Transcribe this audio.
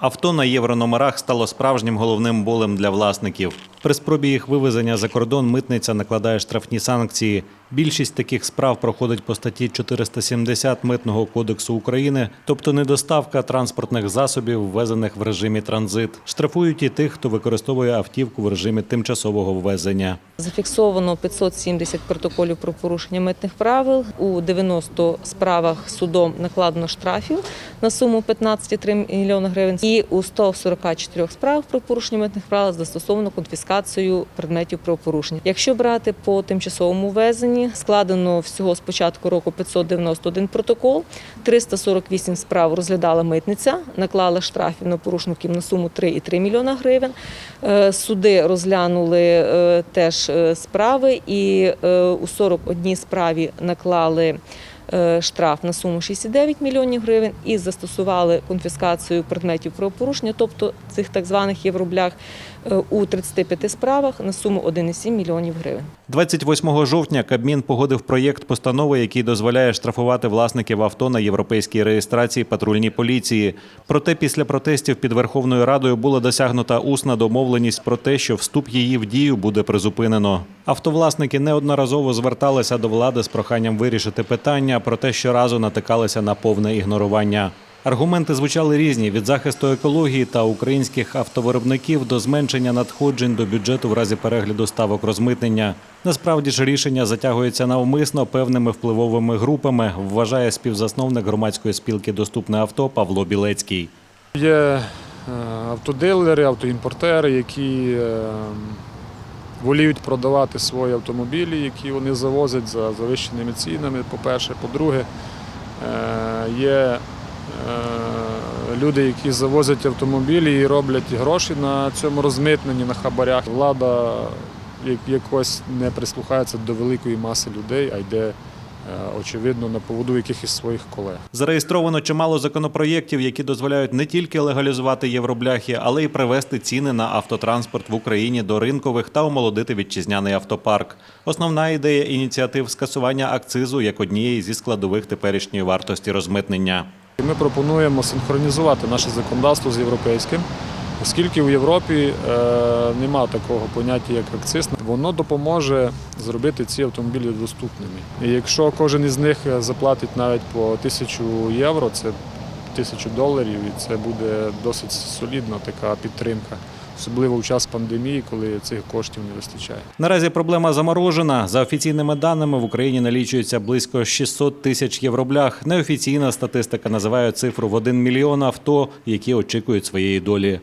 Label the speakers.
Speaker 1: Авто на єврономерах стало справжнім головним болем для власників. При спробі їх вивезення за кордон митниця накладає штрафні санкції. Більшість таких справ проходить по статті 470 Митного кодексу України, тобто недоставка транспортних засобів, ввезених в режимі транзит. Штрафують і тих, хто використовує автівку в режимі тимчасового ввезення.
Speaker 2: Зафіксовано 570 протоколів про порушення митних правил. У 90 справах судом накладено штрафів на суму 15,3 мільйона гривень. І у 144 справах про порушення митних правил застосовано конфіскацію предметів правопорушення. Якщо брати по тимчасовому ввезенні, складено всього з початку року 591 протокол, 348 справ розглядала митниця, наклала штрафів на порушників на суму 3,3 мільйона гривень. Е, Суди розглянули е, теж е, справи і у 41 справі наклали штраф на суму 6,9 мільйонів гривень і застосували конфіскацію предметів правопорушення, тобто цих так званих євроблях, е, у 35 справах на суму 1,7 мільйонів гривень.
Speaker 1: 28 жовтня Кабмін погодив проєкт постанови, який дозволяє штрафувати власників авто на європейській реєстрації патрульній поліції. Проте після протестів під Верховною Радою була досягнута усна домовленість про те, що вступ її в дію буде призупинено. Автовласники неодноразово зверталися до влади з проханням вирішити питання, проте щоразу натикалися на повне ігнорування. Аргументи звучали різні від захисту екології та українських автовиробників до зменшення надходжень до бюджету в разі перегляду ставок розмитнення. Насправді ж рішення затягується навмисно певними впливовими групами, вважає співзасновник громадської спілки Доступне авто Павло Білецький.
Speaker 3: Є е, автодилери, автоімпортери, які е, воліють продавати свої автомобілі, які вони завозять за завищеними цінами. По-перше, по-друге, е, є е, люди, які завозять автомобілі і роблять гроші на цьому розмитненні, на хабарях. Влада як- якось не прислухається до великої маси людей, а йде, очевидно, на поводу якихось своїх колег.
Speaker 1: Зареєстровано чимало законопроєктів, які дозволяють не тільки легалізувати євробляхи, але й привести ціни на автотранспорт в Україні до ринкових та омолодити вітчизняний автопарк. Основна ідея ініціатив скасування акцизу як однієї зі складових теперішньої вартості розмитнення.
Speaker 3: Ми пропонуємо синхронізувати наше законодавство з європейським, оскільки в Європі е, нема такого поняття, як акциз. Воно допоможе зробити ці автомобілі доступними. І якщо кожен із них заплатить навіть по тисячу євро, це тисячу доларів, і це буде досить солідна така підтримка, особливо в час пандемії, коли цих коштів не вистачає.
Speaker 1: Наразі проблема заморожена. За офіційними даними в Україні налічується близько 600 тисяч євроблях. Неофіційна статистика називає цифру в 1 мільйон авто, які очікують своєї долі.